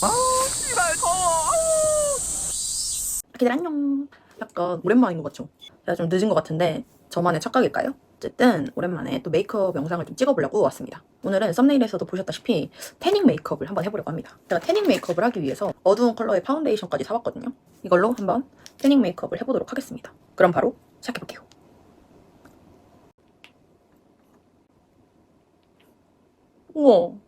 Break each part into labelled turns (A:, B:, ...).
A: 아, 씨발 더워. 아기들 안녕. 약간 오랜만인 것 같죠? 제가 좀 늦은 것 같은데 저만의 착각일까요? 어쨌든 오랜만에 또 메이크업 영상을 좀 찍어보려고 왔습니다. 오늘은 썸네일에서도 보셨다시피 태닝 메이크업을 한번 해보려고 합니다. 제가 태닝 메이크업을 하기 위해서 어두운 컬러의 파운데이션까지 사왔거든요. 이걸로 한번 태닝 메이크업을 해보도록 하겠습니다. 그럼 바로 시작해볼게요. 우와.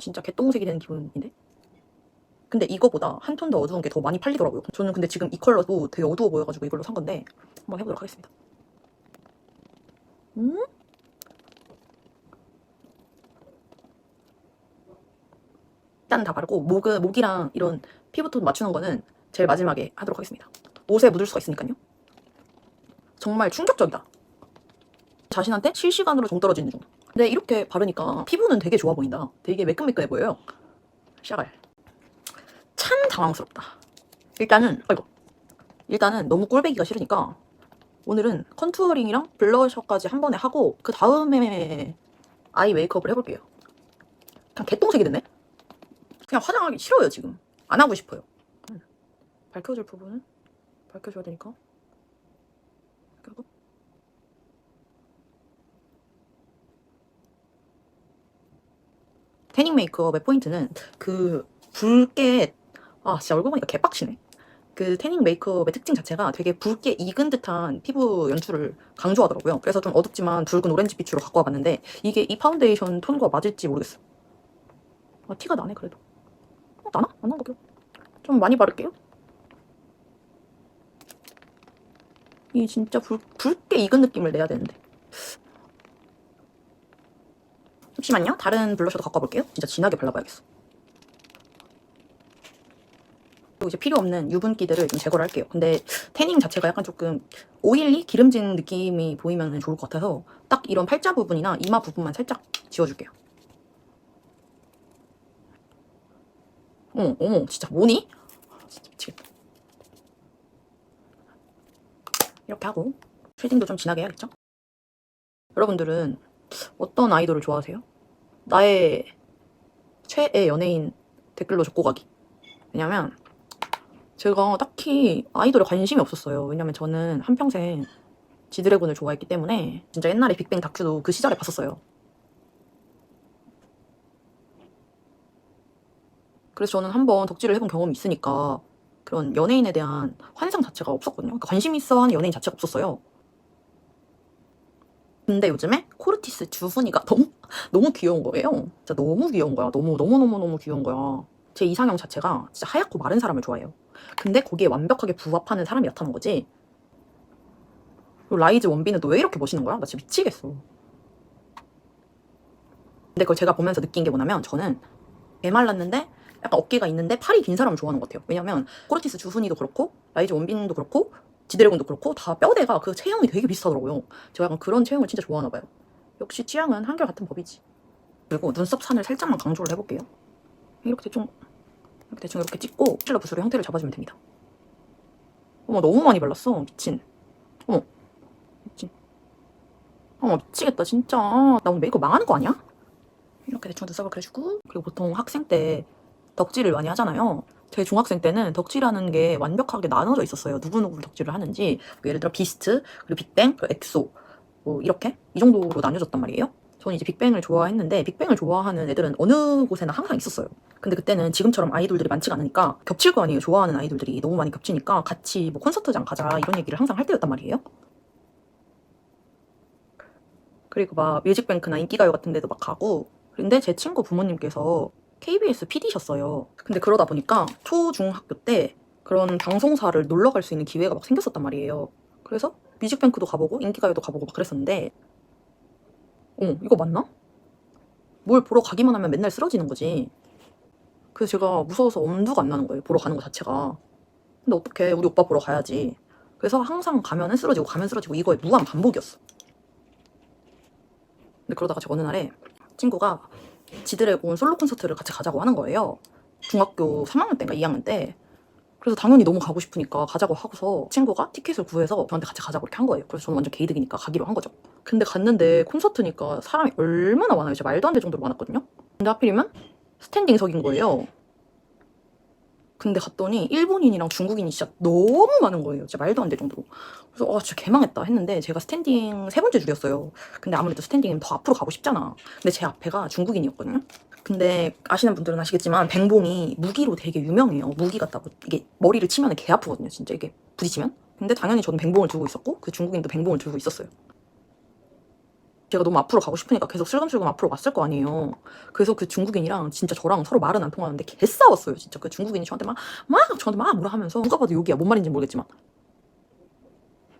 A: 진짜 개똥색이 되는 기분인데? 근데 이거보다 한 톤 더 어두운 게 더 많이 팔리더라고요. 저는 근데 지금 이 컬러도 되게 어두워 보여가지고 이걸로 산 건데 한번 해보도록 하겠습니다. 음? 일단 다 바르고 목, 목이랑 이런 피부톤 맞추는 거는 제일 마지막에 하도록 하겠습니다. 옷에 묻을 수가 있으니까요. 정말 충격적이다. 자신한테 실시간으로 종 떨어지는 중. 근데 이렇게 바르니까 피부는 되게 좋아 보인다. 되게 매끈매끈해 보여요. 시작을. 참 당황스럽다. 일단은 아이고 일단은 너무 꼴배기가 싫으니까 오늘은 컨투어링이랑 블러셔까지 한 번에 하고 그 다음에 아이 메이크업을 해볼게요. 그냥 개똥색이 됐네. 그냥 화장하기 싫어요 지금. 안 하고 싶어요. 음. 밝혀줄 부분은 밝혀줘야 되니까. 그리고 태닝 메이크업의 포인트는 그 붉게 아 진짜 얼굴 보니까 개빡치네. 그 태닝 메이크업의 특징 자체가 되게 붉게 익은 듯한 피부 연출을 강조하더라고요. 그래서 좀 어둡지만 붉은 오렌지 빛으로 갖고 와봤는데 이게 이 파운데이션 톤과 맞을지 모르겠어. 아 티가 나네 그래도. 어, 나나? 안 나는 거요. 좀 많이 바를게요. 이 진짜 붉, 붉게 익은 느낌을 내야 되는데. 잠시만요. 다른 블러셔도 갖고 와볼게요. 진짜 진하게 발라봐야겠어. 그리고 이제 필요 없는 유분기들을 좀 제거를 할게요. 근데 태닝 자체가 약간 조금 오일리 기름진 느낌이 보이면 좋을 것 같아서 딱 이런 팔자 부분이나 이마 부분만 살짝 지워줄게요. 어머, 어머, 진짜 뭐니? 진짜 미치겠다. 이렇게 하고 쉐딩도 좀 진하게 해야겠죠? 여러분들은 어떤 아이돌을 좋아하세요? 나의 최애 연예인 댓글로 적고 가기. 왜냐면 제가 딱히 아이돌에 관심이 없었어요. 왜냐면 저는 한평생 지드래곤을 좋아했기 때문에 진짜 옛날에 빅뱅 다큐도 그 시절에 봤었어요. 그래서 저는 한번 덕질을 해본 경험이 있으니까 그런 연예인에 대한 환상 자체가 없었거든요. 그러니까 관심 있어 하는 연예인 자체가 없었어요. 근데 요즘에 코르티스 주순이가 너무 너무 귀여운 거예요. 진짜 너무 귀여운 거야. 너무 너무 너무 너무 귀여운 거야. 제 이상형 자체가 진짜 하얗고 마른 사람을 좋아해요. 근데 거기에 완벽하게 부합하는 사람이 나타난 거지. 라이즈 원빈은 또왜 이렇게 멋있는 거야? 나 진짜 미치겠어. 근데 그걸 제가 보면서 느낀 게 뭐냐면 저는 메말랐는데 약간 어깨가 있는데 팔이 긴 사람을 좋아하는 것 같아요. 왜냐면 코르티스 주순이도 그렇고 라이즈 원빈도 그렇고 지드래곤도 그렇고 다 뼈대가 그 체형이 되게 비슷하더라고요. 제가 약간 그런 체형을 진짜 좋아하나 봐요. 역시 취향은 한결같은 법이지. 그리고 눈썹 산을 살짝만 강조를 해볼게요. 이렇게 대충 이렇게 대충 이렇게 찍고 실러 붓으로 형태를 잡아주면 됩니다. 어머 너무 많이 발랐어 미친. 어머 미친. 어머 미치겠다 진짜. 나 오늘 메이크업 망하는 거 아니야? 이렇게 대충 눈썹을 그려주고 그리고 보통 학생 때 덕질을 많이 하잖아요. 제 중학생 때는 덕질하는 게 완벽하게 나눠져 있었어요. 누구누구 덕질을 하는지 뭐 예를 들어 비스트 그리고 빅뱅 그리고 엑소 뭐 이렇게 이 정도로 나뉘어졌단 말이에요. 저는 이제 빅뱅을 좋아했는데 빅뱅을 좋아하는 애들은 어느 곳에나 항상 있었어요. 근데 그때는 지금처럼 아이돌들이 많지가 않으니까 겹칠 거 아니에요. 좋아하는 아이돌들이 너무 많이 겹치니까 같이 뭐 콘서트장 가자 이런 얘기를 항상 할 때였단 말이에요. 그리고 막 뮤직뱅크나 인기가요 같은 데도 막 가고 근데 제 친구 부모님께서 KBS PD셨어요. 근데 그러다 보니까 초, 중 학교 때 그런 방송사를 놀러 갈 수 있는 기회가 막 생겼었단 말이에요. 그래서 뮤직뱅크도 가보고 인기가요도 가보고 막 그랬었는데 어, 이거 맞나? 뭘 보러 가기만 하면 맨날 쓰러지는 거지. 그래서 제가 무서워서 엄두가 안 나는 거예요. 보러 가는 거 자체가. 근데 어떡해. 우리 오빠 보러 가야지. 그래서 항상 가면은 쓰러지고 가면 쓰러지고 이거의 무한 반복이었어. 근데 그러다가 제가 어느 날에 친구가 지드래곤 솔로 콘서트를 같이 가자고 하는 거예요. 중학교 3학년 때인가 2학년 때. 그래서 당연히 너무 가고 싶으니까 가자고 하고서 친구가 티켓을 구해서 저한테 같이 가자고 이렇게 한 거예요. 그래서 저는 완전 개이득이니까 가기로 한 거죠. 근데 갔는데 콘서트니까 사람이 얼마나 많아요. 진짜 말도 안 될 정도로 많았거든요. 근데 하필이면 스탠딩석인 거예요. 근데 갔더니 일본인이랑 중국인이 진짜 너무 많은 거예요. 진짜 말도 안 될 정도로. 그래서 아 진짜 개망했다 했는데 제가 스탠딩 세 번째 줄이었어요. 근데 아무래도 스탠딩은 더 앞으로 가고 싶잖아. 근데 제 앞에가 중국인이었거든요. 근데 아시는 분들은 아시겠지만 뱅봉이 무기로 되게 유명해요. 무기 같다고 이게 머리를 치면 개 아프거든요. 진짜 이게 부딪히면. 근데 당연히 저는 뱅봉을 들고 있었고 그 중국인도 뱅봉을 들고 있었어요. 제가 너무 앞으로 가고 싶으니까 계속 슬금슬금 앞으로 왔을 거 아니에요. 그래서 그 중국인이랑 진짜 저랑 서로 말은 안 통하는데 개 싸웠어요. 진짜 그 중국인이 저한테 막, 막 저한테 막 뭐라 하면서 누가 봐도 욕이야. 뭔 말인지 모르겠지만.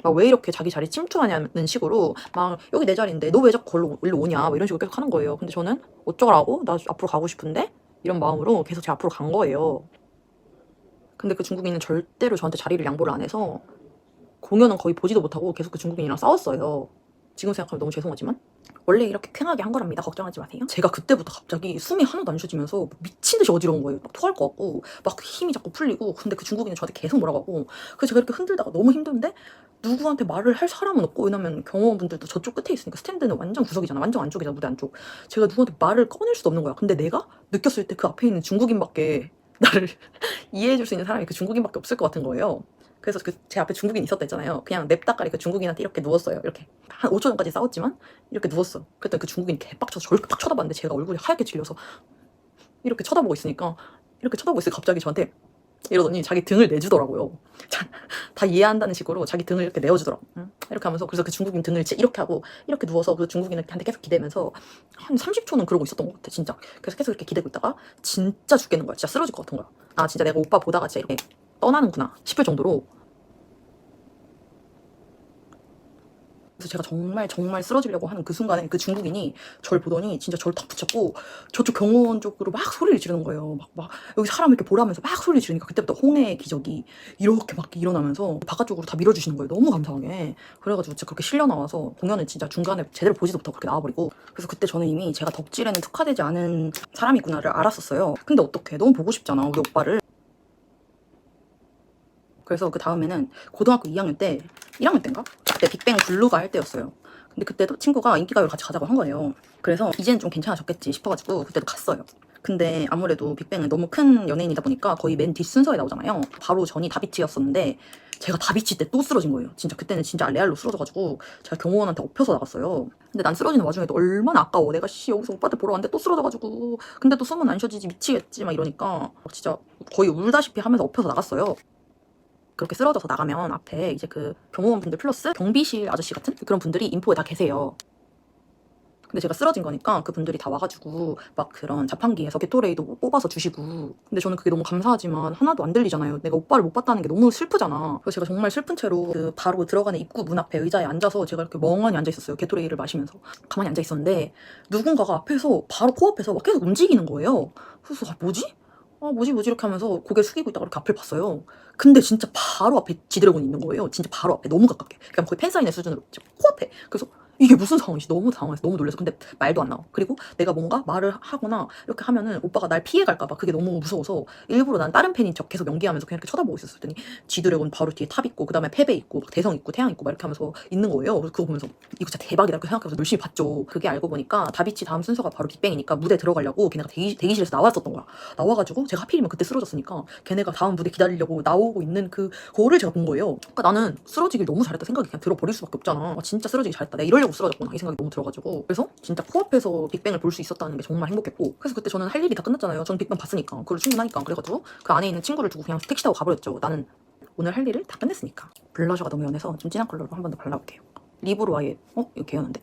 A: 막 왜 이렇게 자기 자리 침투하냐는 식으로 막 여기 내 자리인데 너 왜 자꾸 걸로 일로 오냐 뭐 이런 식으로 계속 하는 거예요. 근데 저는 어쩌라고 나 앞으로 가고 싶은데 이런 마음으로 계속 제 앞으로 간 거예요. 근데 그 중국인은 절대로 저한테 자리를 양보를 안 해서 공연은 거의 보지도 못하고 계속 그 중국인이랑 싸웠어요. 지금 생각하면 너무 죄송하지만 원래 이렇게 쾌하게 한 거랍니다. 걱정하지 마세요. 제가 그때부터 갑자기 숨이 하나도 안 쉬어지면서 미친 듯이 어지러운 거예요. 막 토할 것 같고 막 힘이 자꾸 풀리고 근데 그 중국인은 저한테 계속 뭐라고 하고 그래서 제가 이렇게 흔들다가 너무 힘든데 누구한테 말을 할 사람은 없고 왜냐면 경호원분들도 저쪽 끝에 있으니까 스탠드는 완전 구석이잖아. 완전 안쪽이잖아. 무대 안쪽. 제가 누구한테 말을 꺼낼 수도 없는 거야. 근데 내가 느꼈을 때 그 앞에 있는 중국인밖에 나를 이해해줄 수 있는 사람이 그 중국인밖에 없을 것 같은 거예요. 그래서 그 제 앞에 중국인 있었다 했잖아요. 그냥 냅다까리 그 중국인한테 이렇게 누웠어요. 이렇게 한 5초 전까지 싸웠지만 이렇게 누웠어. 그랬더니 그 중국인이 개빡쳐서 저를 딱 쳐다봤는데 제가 얼굴이 하얗게 질려서 이렇게 쳐다보고 있으니까 이렇게 쳐다보고 있으니까 갑자기 저한테 이러더니 자기 등을 내주더라고요. 자, 다 이해한다는 식으로 자기 등을 이렇게 내어주더라고. 응? 이렇게 하면서 그래서 그 중국인 등을 치- 이렇게 하고 이렇게 누워서 그 중국인한테 계속 기대면서 한 30초는 그러고 있었던 것 같아 진짜. 그래서 계속 이렇게 기대고 있다가 진짜 죽겠는 거야. 진짜 쓰러질 것 같은 거야. 아 진짜 내가 오빠 보다가 진짜 이렇게 떠나는구나 싶을 정도로 그래서 제가 정말 정말 쓰러지려고 하는 그 순간에 그 중국인이 저를 보더니 진짜 저를 탁 붙잡고 저쪽 경호원 쪽으로 막 소리를 지르는 거예요. 막, 막 여기 사람 이렇게 보라면서 막 소리를 지르니까 그때부터 홍해의 기적이 이렇게 막 일어나면서 바깥쪽으로 다 밀어주시는 거예요. 너무 감사하게. 그래가지고 진짜 그렇게 실려 나와서 공연을 진짜 중간에 제대로 보지도 못하고 그렇게 나와버리고 그래서 그때 저는 이미 제가 덕질에는 특화되지 않은 사람이구나를 알았었어요. 근데 어떡해. 너무 보고 싶잖아. 우리 오빠를. 그래서 그 다음에는 고등학교 2학년 때 1학년 때인가? 그때 빅뱅 블루가 할 때였어요. 근데 그때도 친구가 인기가요를 같이 가자고 한 거예요. 그래서 이제는 좀 괜찮아졌겠지 싶어가지고 그때도 갔어요. 근데 아무래도 빅뱅은 너무 큰 연예인이다 보니까 거의 맨 뒷순서에 나오잖아요. 바로 전이 다비치였었는데 제가 다비치 때 또 쓰러진 거예요. 진짜 그때는 진짜 레알로 쓰러져가지고 제가 경호원한테 엎혀서 나갔어요. 근데 난 쓰러지는 와중에도 얼마나 아까워. 내가 씨 여기서 오빠한테 보러 왔는데 또 쓰러져가지고 근데 또 숨은 안 쉬어지지 미치겠지 막 이러니까 진짜 거의 울다시피 하면서 엎혀서 나갔어요. 그렇게 쓰러져서 나가면 앞에 이제 그 경호원 분들 플러스 경비실 아저씨 같은 그런 분들이 인포에 다 계세요. 근데 제가 쓰러진 거니까 그 분들이 다 와가지고 막 그런 자판기에서 게토레이도 뽑아서 주시고 근데 저는 그게 너무 감사하지만 하나도 안 들리잖아요. 내가 오빠를 못 봤다는 게 너무 슬프잖아. 그래서 제가 정말 슬픈 채로 그 바로 들어가는 입구 문 앞에 의자에 앉아서 제가 이렇게 멍하니 앉아 있었어요. 게토레이를 마시면서 가만히 앉아 있었는데 누군가가 앞에서 바로 코앞에서 막 계속 움직이는 거예요. 그래서 아, 뭐지? 아 뭐지 뭐지 이렇게 하면서 고개 숙이고 있다가 이렇게 앞을 봤어요. 근데 진짜 바로 앞에 지드래곤이 있는 거예요. 진짜 바로 앞에 너무 가깝게. 그냥 거의 팬사인회 수준으로 코앞에. 그래서 이게 무슨 상황이지? 너무 당황해서 너무 놀라서 근데 말도 안 나와. 그리고 내가 뭔가 말을 하거나 이렇게 하면은 오빠가 날 피해 갈까봐 그게 너무 무서워서 일부러 난 다른 팬인 척 계속 연기하면서 그냥 이렇게 쳐다보고 있었더니 지드래곤 바로 뒤에 탑 있고 그다음에 패배 있고 막 대성 있고 태양 있고 막 이렇게 하면서 있는 거예요. 그래서 그거 보면서 이거 진짜 대박이다 이렇게 생각해서 열심히 봤죠. 그게 알고 보니까 다비치 다음 순서가 바로 빅뱅이니까 무대 들어가려고 걔네가 대기, 대기실에서 나왔었던 거야. 나와가지고 제가 하필이면 그때 쓰러졌으니까 걔네가 다음 무대 기다리려고 나오고 있는 그 거를 제가 본 거예요. 그러니까 나는 쓰러지길 너무 잘했다 생각이 그냥 들어버릴 수밖에 없잖아. 아, 진짜 쓰러지기 잘했다. 내가 이러려고 쓰러졌구나 이 생각이 너무 들어가지고 그래서 진짜 코앞에서 빅뱅을 볼 수 있었다는 게 정말 행복했고 그래서 그때 저는 할 일이 다 끝났잖아요. 저는 빅뱅 봤으니까 그걸 충분하니까 그래가지고 그 안에 있는 친구를 두고 그냥 택시 타고 가버렸죠. 나는 오늘 할 일을 다 끝냈으니까 블러셔가 너무 연해서 좀 진한 컬러로 한 번 더 발라볼게요. 립으로 아예 어 이거 개연한데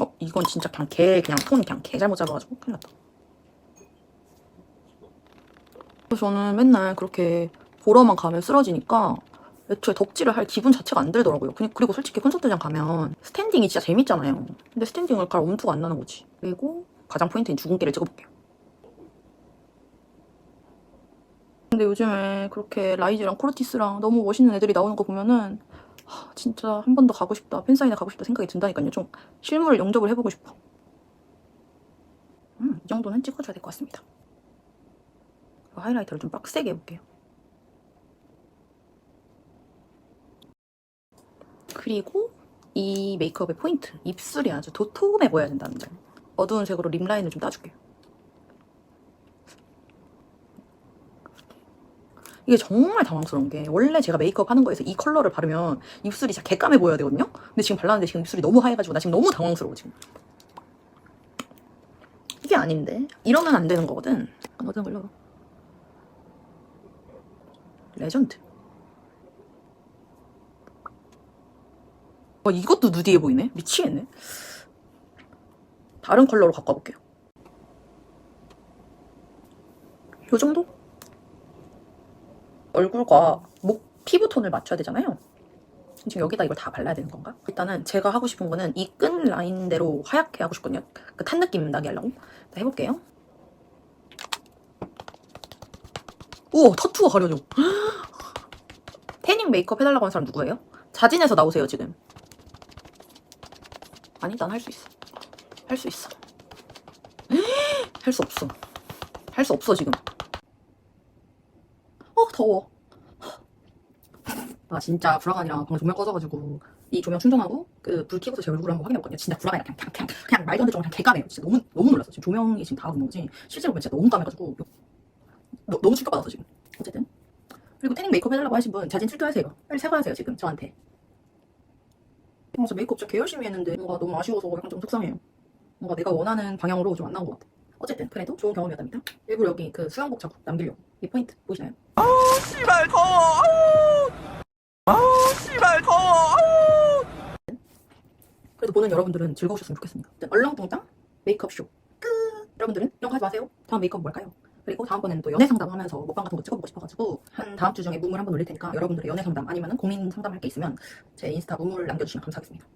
A: 어 이건 진짜 그냥 개 그냥 톤 그냥 개 잘못 잡아가지고 큰일 났다. 저는 맨날 그렇게 보러만 가면 쓰러지니까 애초에 덕질을 할 기분 자체가 안 들더라고요. 그리고 솔직히 콘서트장 가면 스탠딩이 진짜 재밌잖아요. 근데 스탠딩을 갈 엄두가 안 나는 거지. 그리고 가장 포인트인 주근깨를 찍어볼게요. 근데 요즘에 그렇게 라이즈랑 코르티스랑 너무 멋있는 애들이 나오는 거 보면은 하, 진짜 한 번 더 가고 싶다. 팬사인회 가고 싶다 생각이 든다니까요. 좀 실물 영접을 해보고 싶어. 음, 이 정도는 찍어줘야 될 것 같습니다. 하이라이터를 좀 빡세게 해볼게요. 그리고 이 메이크업의 포인트 입술이 아주 도톰해 보여야 된다는 점. 어두운 색으로 립 라인을 좀 따줄게요. 이게 정말 당황스러운 게 원래 제가 메이크업 하는 거에서 이 컬러를 바르면 입술이 진짜 개까매 보여야 되거든요? 근데 지금 발랐는데 지금 입술이 너무 하얘가지고 나 지금 너무 당황스러워 지금. 이게 아닌데? 이러면 안 되는 거거든. 약간 어두운 걸로 레전드 어, 이것도 누디해 보이네? 미치겠네. 다른 컬러로 바꿔볼게요. 요 정도? 얼굴과 목 피부 톤을 맞춰야 되잖아요. 지금 여기다 이걸 다 발라야 되는 건가? 일단은 제가 하고 싶은 거는 이 끈 라인대로 하얗게 하고 싶거든요. 그 탄 느낌 나게 하려고. 자, 해볼게요. 우와 타투가 가려져. 태닝 메이크업 해달라고 하는 사람 누구예요? 자진해서 나오세요 지금 아니 난할 수 있어. 할 수 있어. 할 수 없어. 할 수 없어 지금. 어 더워. 아 진짜 불화관이랑 방금 조명 꺼져가지고 이 조명 충전하고 그 불 켜고서 제 얼굴을 한번 확인해봤거든요. 진짜 불화관이 그냥 그냥 그냥, 그냥 말도 안 되는 그냥 개까매요. 진짜 너무 너무 놀랐어 지금 조명이 지금 다 오는 거지. 실제로 보면 진짜 너무 까매가지고 너, 너무 충격받았어 지금. 어쨌든. 그리고 태닝 메이크업 해달라고 하신 분 자진 출두하세요. 빨리 사과하세요 지금 저한테 그래서 메이크업 진짜 개 열심히 했는데 뭔가 너무 아쉬워서 약간 좀 속상해요 뭔가 내가 원하는 방향으로 좀 안 나온 것 같아 어쨌든 그래도 좋은 경험이었답니다 일부러 여기 그 수영복 자국 남기려고 이 포인트 보이시나요?
B: 씨발 더워 아우 아우 씨발 더워 아우
A: 그래도 보는 여러분들은 즐거우셨으면 좋겠습니다. 얼렁뚱땅 메이크업 쇼 끝. 여러분들은 이런 거 하지 마세요. 다음 메이크업 뭘까요? 그리고 다음번에는 또 연애 상담하면서 먹방 같은 거 찍어보고 싶어가지고 한 다음 주 중에 문물 한번 올릴 테니까 여러분들의 연애 상담 아니면 고민 상담할 게 있으면 제 인스타 문물 남겨주시면 감사하겠습니다.